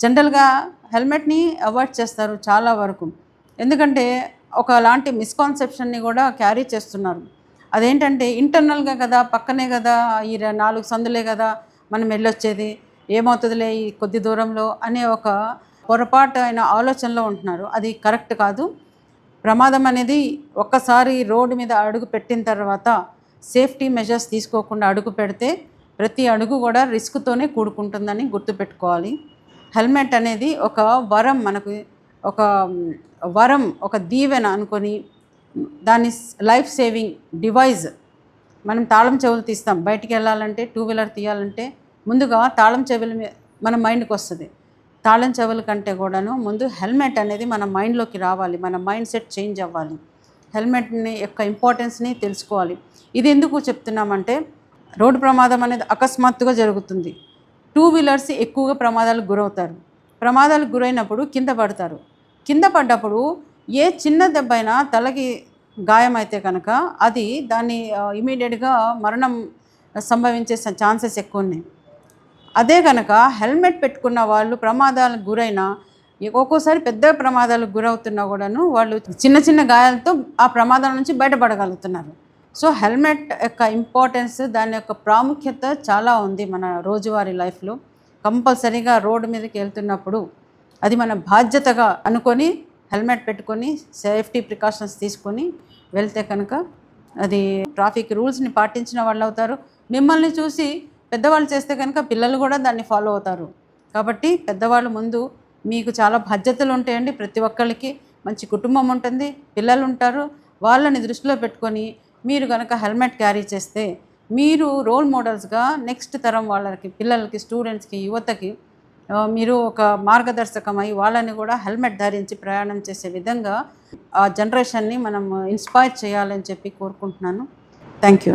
జనరల్గా హెల్మెట్ని అవాయిడ్ చేస్తారు చాలా వరకు. ఎందుకంటే ఒకలాంటి మిస్కాన్సెప్షన్ని కూడా క్యారీ చేస్తున్నారు. అదేంటంటే ఇంటర్నల్గా కదా పక్కనే కదా ఈ నాలుగు సందులే కదా మనం వెళ్ళొచ్చేది ఏమవుతుందిలే ఈ కొద్ది దూరంలో అనే ఒక పొరపాటు అయిన ఆలోచనలో ఉంటున్నారు. అది కరెక్ట్ కాదు. ప్రమాదం అనేది ఒక్కసారి రోడ్డు మీద అడుగు పెట్టిన తర్వాత సేఫ్టీ మెజర్స్ తీసుకోకుండా అడుగు పెడితే ప్రతి అడుగు కూడా రిస్క్తోనే కూడుకుంటుందని గుర్తుపెట్టుకోవాలి. హెల్మెట్ అనేది ఒక వరం మనకు ఒక వరం ఒక దీవెన అనుకొని దాని లైఫ్ సేవింగ్ డివైజ్. మనం తాళం చెవులు తీస్తాం. బయటికి వెళ్ళాలంటే టూ వీలర్ తీయాలంటే ముందుగా తాళం చెవులు మన మైండ్కి వస్తుంది. తాళం చెవుల కంటే కూడాను ముందు హెల్మెట్ అనేది మన మైండ్లోకి రావాలి. మన మైండ్ సెట్ చేంజ్ అవ్వాలి. హెల్మెట్ని యొక్క ఇంపార్టెన్స్ని తెలుసుకోవాలి. ఇది ఎందుకు చెప్తున్నామంటే రోడ్డు ప్రమాదం అనేది అకస్మాత్తుగా జరుగుతుంది. టూ వీలర్స్ ఎక్కువగా ప్రమాదాలకు గురవుతారు. ప్రమాదాలకు గురైనప్పుడు కింద పడతారు. కింద పడ్డప్పుడు ఏ చిన్న దెబ్బ అయినా తలకి గాయమైతే కనుక అది దాన్ని ఇమీడియట్గా మరణం సంభవించే ఛాన్సెస్ ఎక్కువ ఉన్నాయి అదే కనుక హెల్మెట్ పెట్టుకున్న వాళ్ళు ప్రమాదాలకు గురైన ఒక్కోసారి పెద్ద ప్రమాదాలకు గురవుతున్నా కూడాను వాళ్ళు చిన్న చిన్న గాయాలతో ఆ ప్రమాదాల నుంచి బయటపడగలుగుతున్నారు. సో హెల్మెట్ యొక్క ఇంపార్టెన్స్ దాని యొక్క ప్రాముఖ్యత చాలా ఉంది మన రోజువారీ లైఫ్లో. కంపల్సరీగా రోడ్డు మీదకి వెళ్తున్నప్పుడు అది మన బాధ్యతగా అనుకొని హెల్మెట్ పెట్టుకొని సేఫ్టీ ప్రికాషన్స్ తీసుకొని వెళ్తే కనుక అది ట్రాఫిక్ రూల్స్ని పాటించిన వాళ్ళు అవుతారు. మిమ్మల్ని చూసి పెద్దవాళ్ళు చేస్తే కనుక పిల్లలు కూడా దాన్ని ఫాలో అవుతారు. కాబట్టి పెద్దవాళ్ళు ముందు మీకు చాలా బాధ్యతలు ఉంటాయండి ప్రతి ఒక్కరికి మంచి కుటుంబం ఉంటుంది పిల్లలు ఉంటారు. వాళ్ళని దృష్టిలో పెట్టుకొని మీరు కనుక హెల్మెట్ క్యారీ చేస్తే మీరు రోల్ మోడల్స్గా నెక్స్ట్ తరం వాళ్ళకి పిల్లలకి స్టూడెంట్స్కి యువతకి మీరు ఒక మార్గదర్శకమై వాళ్ళని కూడా హెల్మెట్ ధరించి ప్రయాణం చేసే విధంగా ఆ జనరేషన్ని మనం ఇన్స్పైర్ చేయాలని చెప్పి కోరుకుంటున్నాను. Thank you